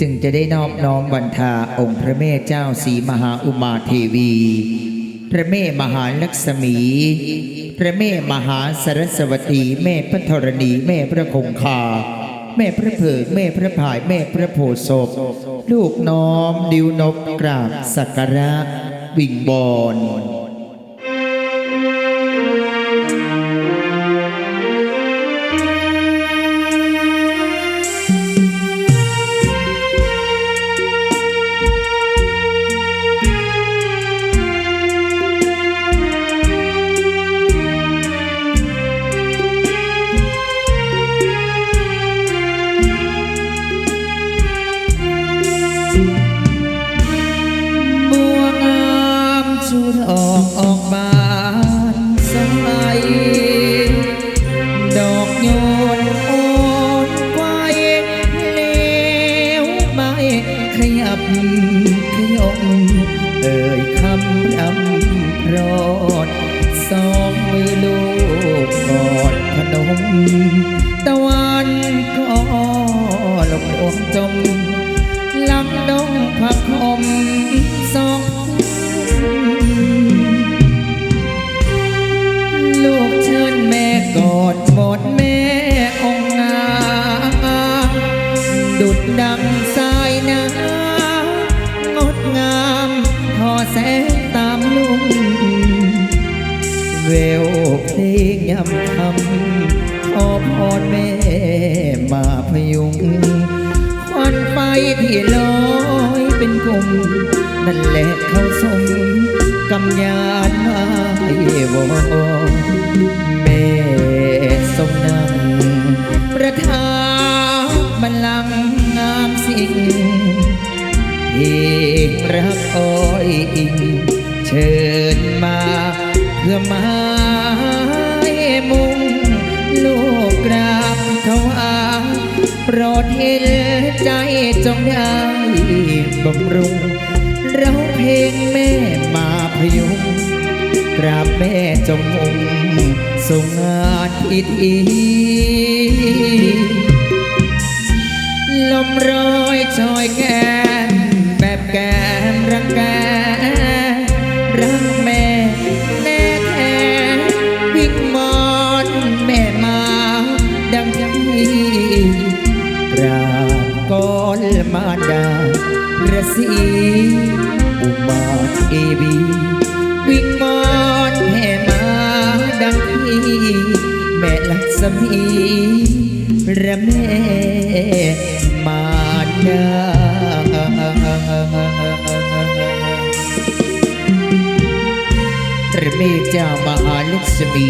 จึงจะได้นอบน้อมวันทาองค์พระแม่เจ้าสีมหาอุมาเทวี พระแม่มหาลักษมี พระแม่มหาสรสวตีแม่พระธรณีแม่พระคงคา แม่พระเผิกแม่พระพายแม่พระโพศพลูกน้อมดิวนบกราบสักการะวิงบอน มาพยุงควันไฟที่ลอยเป็นกลมนั่นแหละเขาสมกำยานมาให้วอแม่ทรงนั่งประทับบัลลังงามสิ่งเพลงรักอ้อยอิงเชิญมาเพื่อไม้มุงลูกกราบ เขาอาโปรดเห็นใจจงได้บำรุงเราเพลงแม่มาพยุงกราบแม่จงมุงทรงงานพิธีลมรอยชอยแก้ เอบีวิกมอนแม่มาดังที่แม่ลักษมีระแม่มาดาพระเมเจ้ามหาลักษมี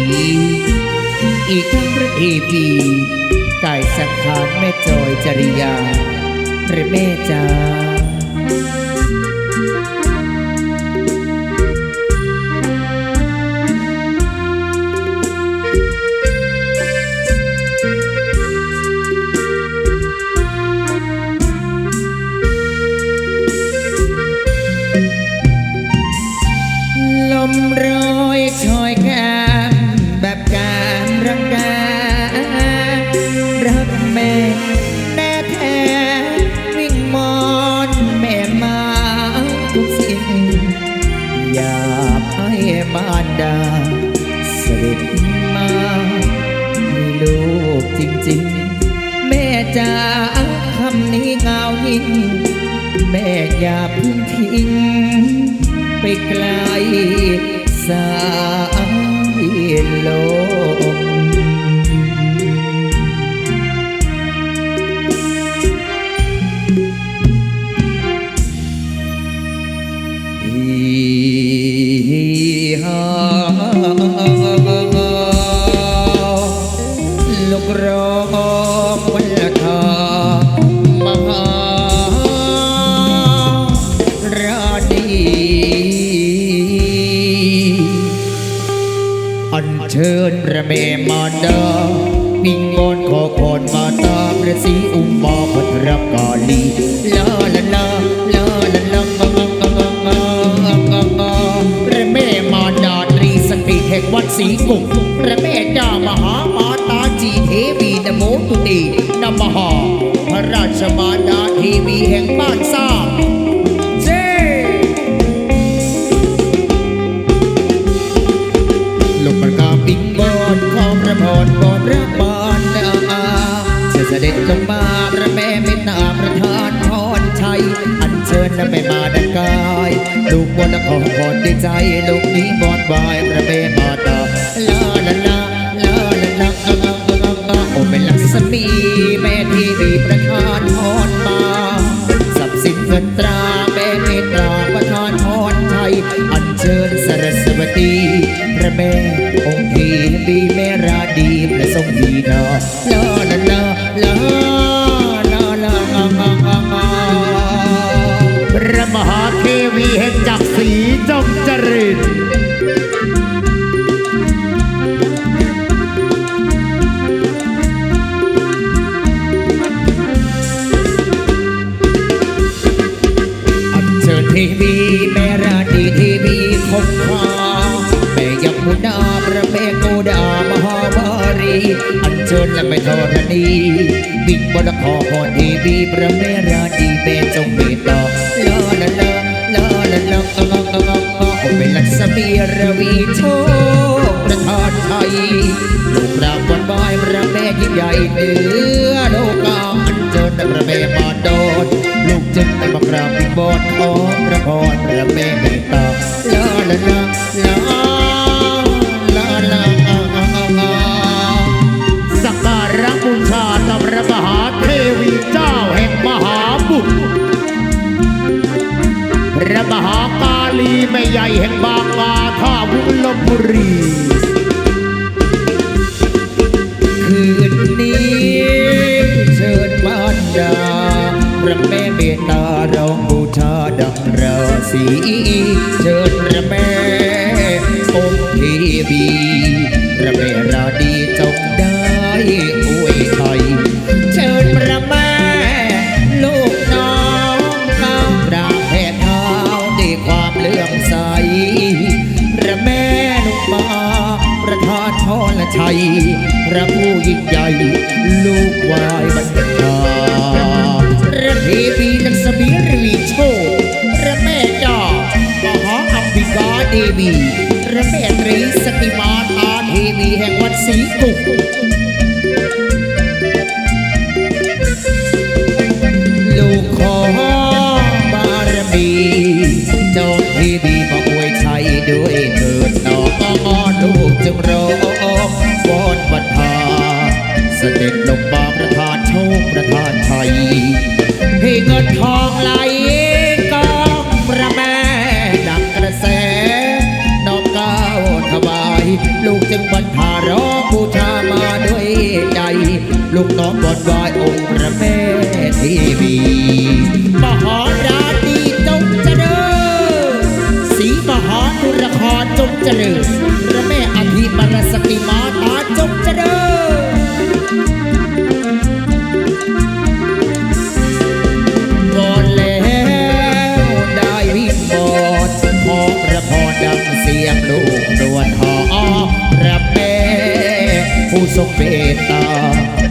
อีกทั้งพระเทพีกายสังขารแม่จอยจริยาพระแม่จ้า แม่อย่าพึ่งทิ้ง ไปไกลสายลม อันเชิญพระเมมารดาวิงวอนขอพรมาตามพระศรีอุมมาพัทรกาลีลาลาลาลาลาลางงงงงงงพระแม่มารดาตรีสติแห่งวัดศรีกุงพระแม่เจ้ามหามาตาจีเทวีนโมตุตีนมหาพระราชมารดาเททีวีแห่งบ้านซ่า ด็จลงมาพระแม่เมตตาประทานพรชัย อันเชิญและไม่มาดังกาย ลูกบนละขอพรด้วยใจ ลูกนี้บอนบายพระแม่มาตาลาลาลาลาลาลาลาลาลาโอเป็นลักษมีแม่ที่มีประทานพรมาทรัพย์สินเงินตราแม่เมตตาประทานพรไทยอันเชิญสรสวตี แม่องค์ทีดีแม่ราดีประสงค์ดีนอลาลาลาลาลาลาพระมหาเทวีแห่งจักรศรีจงจริตเทวีแม่ราดีเทวีคงค มุนาประเมกูดามหามารีอันเชิญและไม่ทรณีบิดบนคอหอดีวีประเมราดีเบจงเมตตาลาลาลาลาลาลาอังอังลังอัเป็นลักษมีรวีโชคประทานไทยลูกราบวันบายพระเม่ยิ่งใหญ่เหนือโลกาอันเชิญพระเม่มาโดนลูกจึงได้มากราบบิดบนขอพระพรพระเม่เมตตาลาลาลา พระมหากาลีแม่ใหญ่แห่งบางนาท่าวุลบุรี คืนนี้เชิญมารดาพระแม่เมตตาเราบูชาดังราศีเชิญพระแม่องค์เทวีพระแม่ราดี ระทานพรชัยพระผู้ยิ่งใหญ่ ลูกวายบรรดาพระเทวีลักษมีรวีโชคพระแม่เจ้ามหาอัมบิกาเดวีพระแม่ตรีสติมาตาเทวีแห่งวัดศรีกุกลูกขอบารมีเจ้าที่ดีมาอวยชัยด้วยเถิดน้องลูกจึงร้อ โชคประทานชัยให้เงินทองไหลกองพระแม่ดังกระแสน้อมก้าวถวาย ลูกจึงบรรทาร้องบูชามาด้วยใจ ลูกน้องบนวายองค์พระแม่ทีวีมหาราตีจงเจริญสีมหาธุรครจงเจริญพระแม่อภิปรสติมาตาจง ทรงเมตตา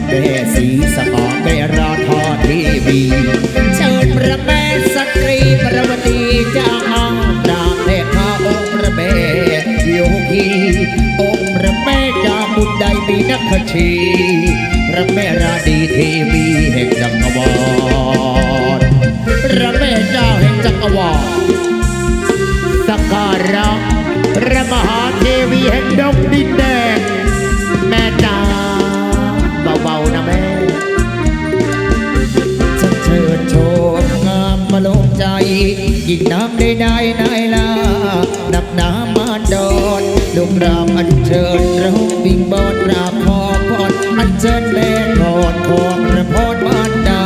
แม่สีสมองแม่ราทอทีวีเชิญพระแม่สตรีพระวดีจางอังดาเทพาองค์พระแม่โยคีองค์พระแม่จาบุญใดมีนักขชีพระแม่ราดีเทวีแห่งจักรวาลพระแม่เจ้าแห่งจักรวาลสักการะพระมหาเทวีแห่งดงดินแด ยิ่งน้ำได้ได้นายลานับน้ำมาดอนลูกรามอันเชิญเราบิงบอนราบขอพรอันเชิญแม่กอดขอพระพรมารดา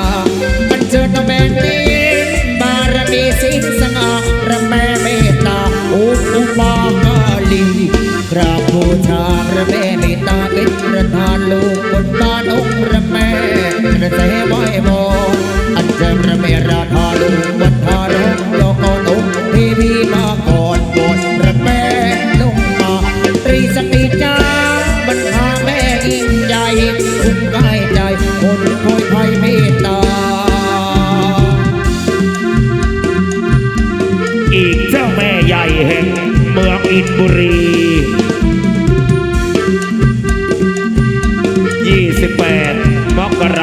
อันเชิญแม่นี้บารมีสิงสง่าพระแม่เมตตาอุอุมากาลีกราบบูชาพระแม่เมตตาเป็นประธานลูกบนบ้านองค์พระแม่กระแสไหวบอนอันเชิญพระแม่ราธาลูกวัดทารก อีกเจ้าแม่ใหญ่แห่งเมืองอินบุรี 28 มกรา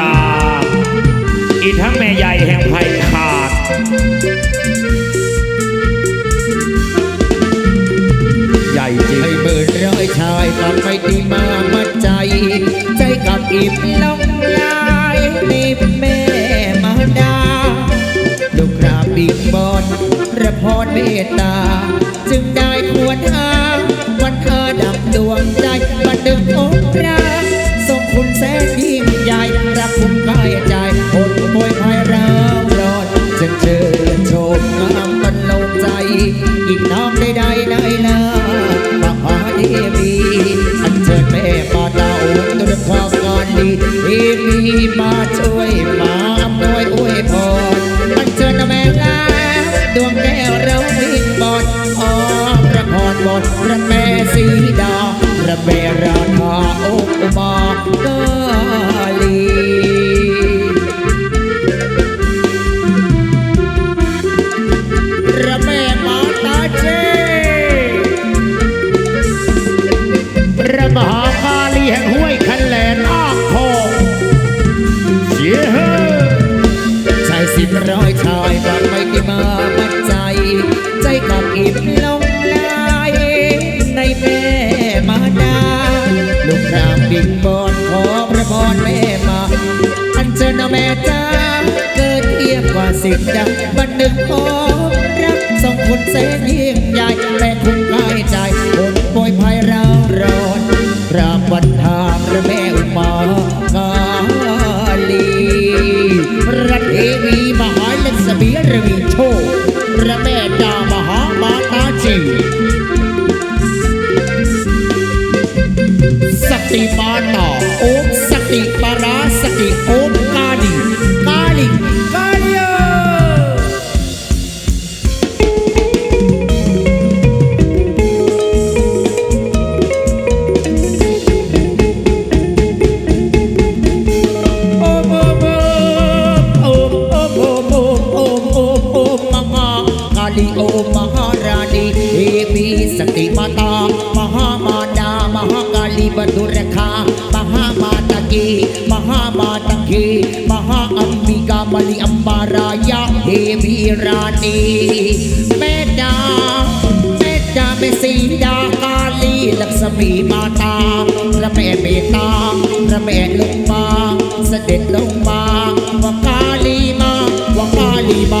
ิบร้อยชายกลับไปกี่มาปัดใจ ใจกลับอิ่มลงลายในแม่มาดาลูกรามบินบอนขอพระบอนแม่มาอันเชิญแม่จ้าเกิดเทียบกว่าสิ่งใดบันหนึ่งพอรักสองคนเสียิ่งใหญ่แม่คุณกายใจคนป่วยภายเราร้อนรามวันทางระแม่ ณีแม่ดาแม่ดาแม่สีดากาลีลักษมีมาตาพระแม่เมตตาพระแม่ลงมาเสด็จลงมาว่ากาลีมาว่ากาลีมา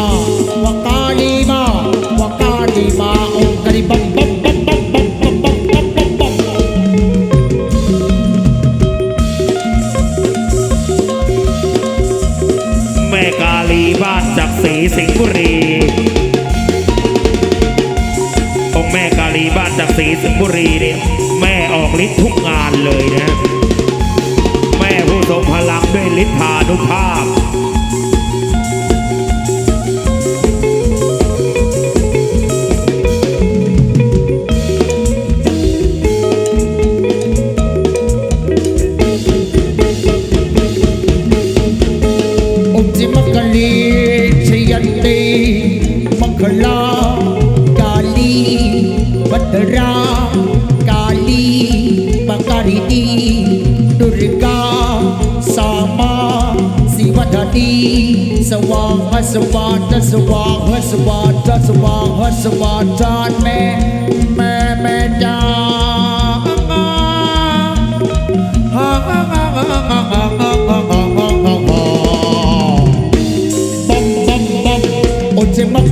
สบอดสบอดหัวสบอดสบอดหัวสบอดจอนแม่แม่แม่จ้าโอ้เจ็บมาก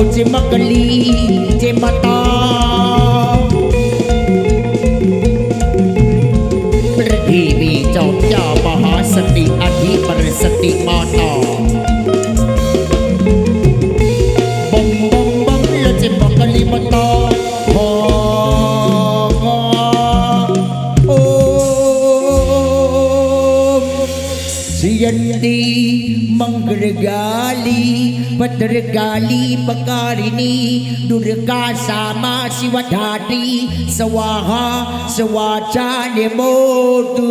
उच मगली जे मता पृथ्वी चौचा महासती अधि परसती माता ดีมังกรกาลี ಭದ್ರಗಾಲಿ ಬಕಾರಿಣಿ ದುರ್ಗಾ ಸಾಮ ಶಿವಧಾಟಿ ಸವಾಹ ಸವಾಚಾನೆ ಮೋದು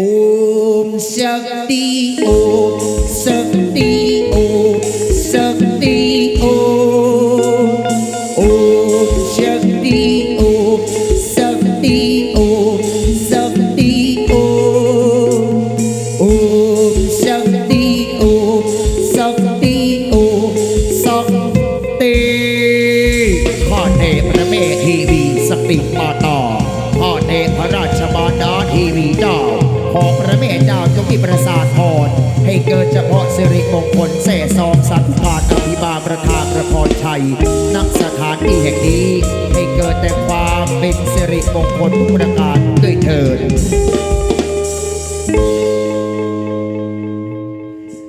ಓಂ ಶಕ್ತಿ ಓಂ ಶಕ್ತಿ ಓಂ ಶಕ್ತಿ ಓಂ มงคลเสซองสัตว์ปากับพิบาประธานประพรชัยนักสถานที่แห่งนี้ ให้เกิดแต่ความเป็นสิริมงคลทุกประการ